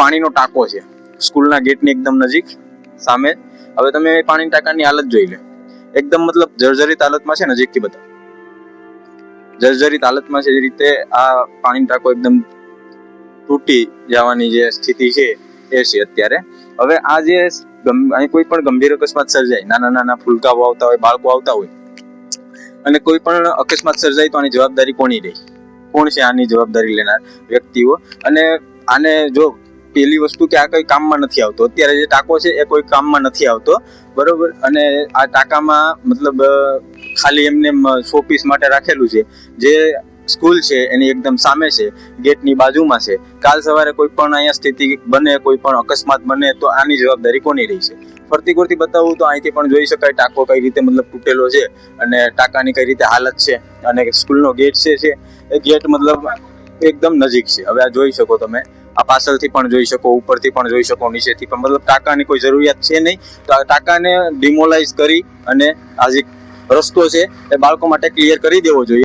પાણીનો ટાંકો છે. સ્કૂલના ગેટની એકદમ નજીક, સામે. હવે તમે પાણીના ટાંકાની હાલત જોઈ લે. એકદમ મતલબ જર્જરિત હાલતમાં છે નજીકથી બધા. જર્જરિત હાલતમાં છે જે રીતે આ પાણીનો ટાંકો એકદમ તૂટી જવાની જે સ્થિતિ છે એ છે અત્યારે. હવે આ જે અહીં કોઈ પણ ગંભીર અકસ્માત સર્જાય, નાના નાના ફૂલકાઓ આવતા હોય, બાળકો આવતા હોય, અને કોઈ પણ અકસ્માત સર્જાય તો આની જવાબદારી કોની રહી? કોણ છે આની જવાબદારી લેનાર વ્યક્તિઓ? અને આને જો પેલી વસ્તુ કે આ કોઈ કામમાં નથી આવતો. અત્યારે જે ટાંકો છે એ કોઈ કામમાં નથી આવતો. બરોબર? અને આ ટાંકામાં મતલબ ખાલી એમને શો પીસ માટે રાખેલું છે. જે સ્કૂલ છે એની એકદમ સામે છે, ગેટની બાજુમાં છે. કાલ સવારે કોઈ પણ અહીંયા સ્થિતિ બને, કોઈ પણ અકસ્માત બને, તો આની જવાબદારી કોની રહી છે? ફરતી કુરતી બતાવું તો અહીંથી પણ જોઈ શકાય ટાંકો કઈ રીતે મતલબ તૂટેલો છે અને ટાંકાની કઈ રીતે હાલત છે અને સ્કૂલનો ગેટ છે એ ગેટ મતલબ એકદમ નજીક છે. હવે આ જોઈ શકો તમે. આ પાછળથી પણ જોઈ શકો, ઉપરથી પણ જોઈ શકો, નીચેથી પણ. મતલબ ટાંકાની કોઈ જરૂરિયાત છે નહીં. તો આ ટાંકાને ડિમોલાઇઝ કરી અને આ જે રસ્તો છે એ બાળકો માટે ક્લિયર કરી દેવો જોઈએ.